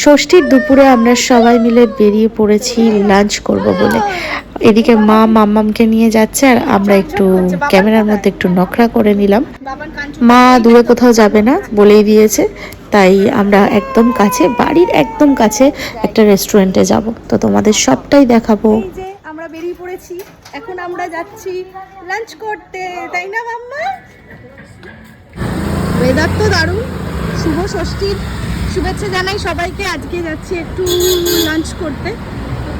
ষষ্ঠীর দুপুরে আমরা সবাই মিলে বেরিয়ে পড়েছি লাঞ্চ করব বলে। এদিকে মা মাম্মামকে নিয়ে যাচ্ছে আর আমরা একটু ক্যামেরার মধ্যে একটু নখরা করে নিলাম। মা দূরে কোথাও যাবে না বলেই দিয়েছে, তাই আমরা একদম কাছে, বাড়ির একদম কাছে একটা রেস্টুরেন্টে যাব। তো তোমাদের সবটাই দেখাবো। আমরা বেরিয়ে পড়েছি, এখন আমরা যাচ্ছি লাঞ্চ করতে, তাই না মাম্মা? ওয়েদার তো দারুণ, শুভ ষষ্ঠীর শুভেচ্ছা জানাই সবাইকে। আজকে যাচ্ছি একটু লাঞ্চ করতে।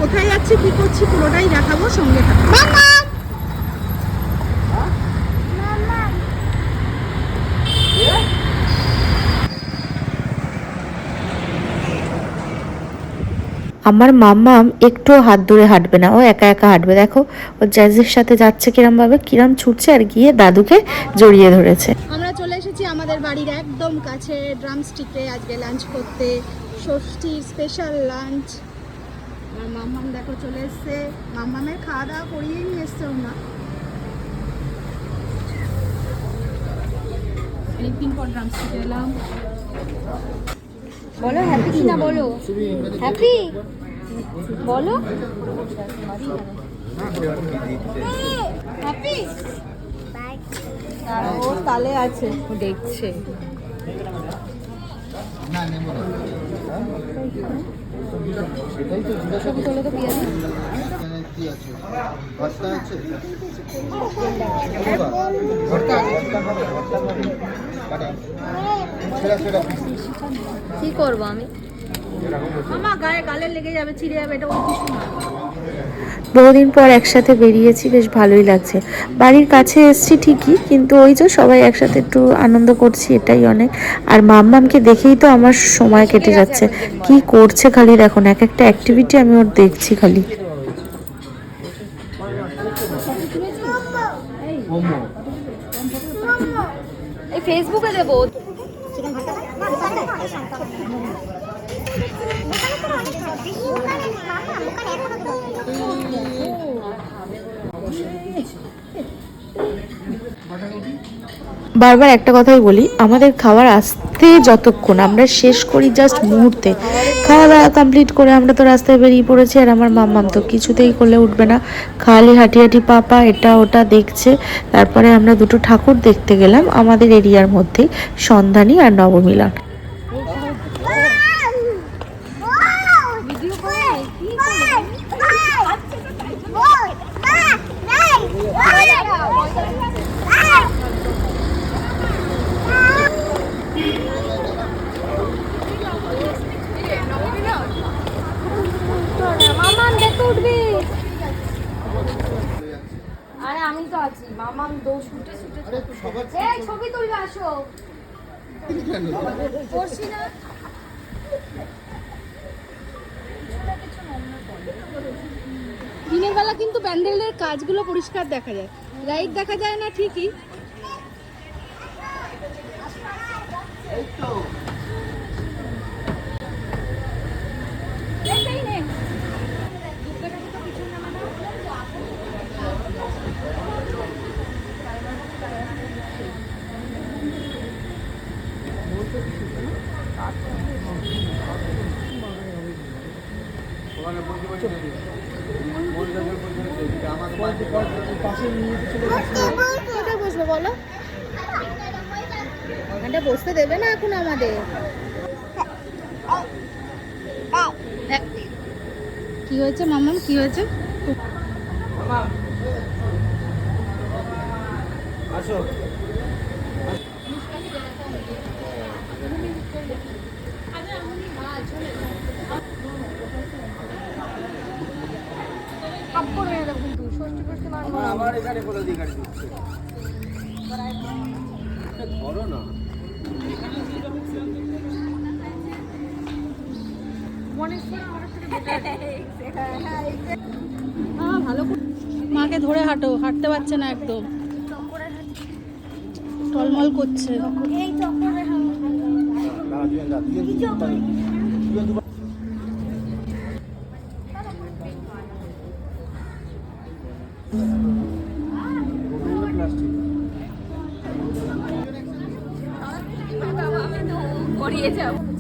কোথায় যাচ্ছি কি করছি পুরোটাই দেখাবো সঙ্গে থাকব মাম্মা! আমার মাম্মাম একটুও হাত ধরে হাঁটবে না। ও একা একা হাঁটবে। দেখো ও জ্যাজের সাথে যাচ্ছে কিরম ভাবে কিরম ছুটছে আর গিয়ে দাদুকে জড়িয়ে ধরেছে। আমাদের বাড়ির একদম কাছে ড্রামস্টিকে আজকে লাঞ্চ করতে। ষষ্ঠীর স্পেশাল লাঞ্চ আর মাম্মাম দেখো চলে এসছে। মাম্মামের খাওয়া দাওয়া করিয়েই নিয়ে এসছে ওনা। অনেকদিন পর ড্রামস্টিকে এলাম। বলো হ্যাপি কিনা বলো? হ্যাপি বলো। হ্যাপি ও তালে আছে। দেখছে। কি করব আমি? মামা গায়ে গালে লেগে যাবে ছিঁড়ে যাবে এটা ওর কিছু না। বহুদিন পর একসাথে বেরিয়েছি বেশ ভালোই লাগছে। বাড়ির কাছে এসছি ঠিকই কিন্তু ওই যে সবাই একসাথে একটু আনন্দ করছি এটাই অনেক। আর মাম্মামকে দেখেই তো আমার সময় কেটে যাচ্ছে। কি করছে খালি দেখো এক একটা অ্যাক্টিভিটি আমি ওর দেখছি খালি। ফেসবুকে দেবো। বারবার একটা কথাই বলি, আমাদের খাবার আসতে যতক্ষণ, আমরা শেষ করি জাস্ট মুহূর্তে। খাওয়া দাওয়া কমপ্লিট করে আমরা তো রাস্তায় বেরিয়ে পড়েছি আর আমার মাম্মাম তো কিছুতেই করলে উঠবে না। খালি হাঁটি হাঁটি পাপা এটা ওটা দেখছে। তারপরে আমরা দুটো ঠাকুর দেখতে গেলাম আমাদের এরিয়ার মধ্যেই সন্ধানী আর নবমিলন মামাম দেখতে উঠবি আরে আমি তো আছি। মামাম এই ছবি তুলবে আসো। না। দিনের বেলা কিন্তু প্যান্ডেলের কাজগুলো পরিষ্কার দেখা যায়। লাইট দেখা যায় না ঠিকই। কোথায় বসবে বলো? ওখানটা বসতে দেবে না এখন আমাদের? কি হয়েছে মামাম কি হয়েছে? আসো হাফ করবে না কিন্তু আমার এখানে ধরো না। ভালো মাকে ধরে হাঁটো হাঁটতে পারছে না একদম। টলমল করছে। দাঁড়া দুজন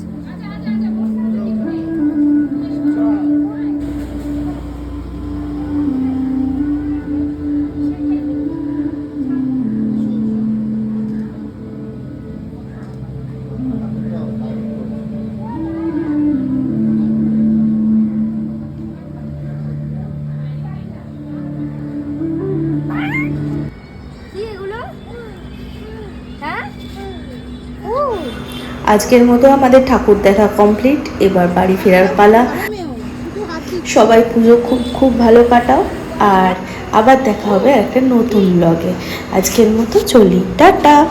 আজকের মতো আমাদের ঠাকুর দেখা কমপ্লিট এবার বাড়ি ফেরার পালা। সবাই পুজো খুব খুব ভালো কাটাও। আর আবার দেখা হবে একটা নতুন ব্লগে আজকের মতো চলি। টাটা!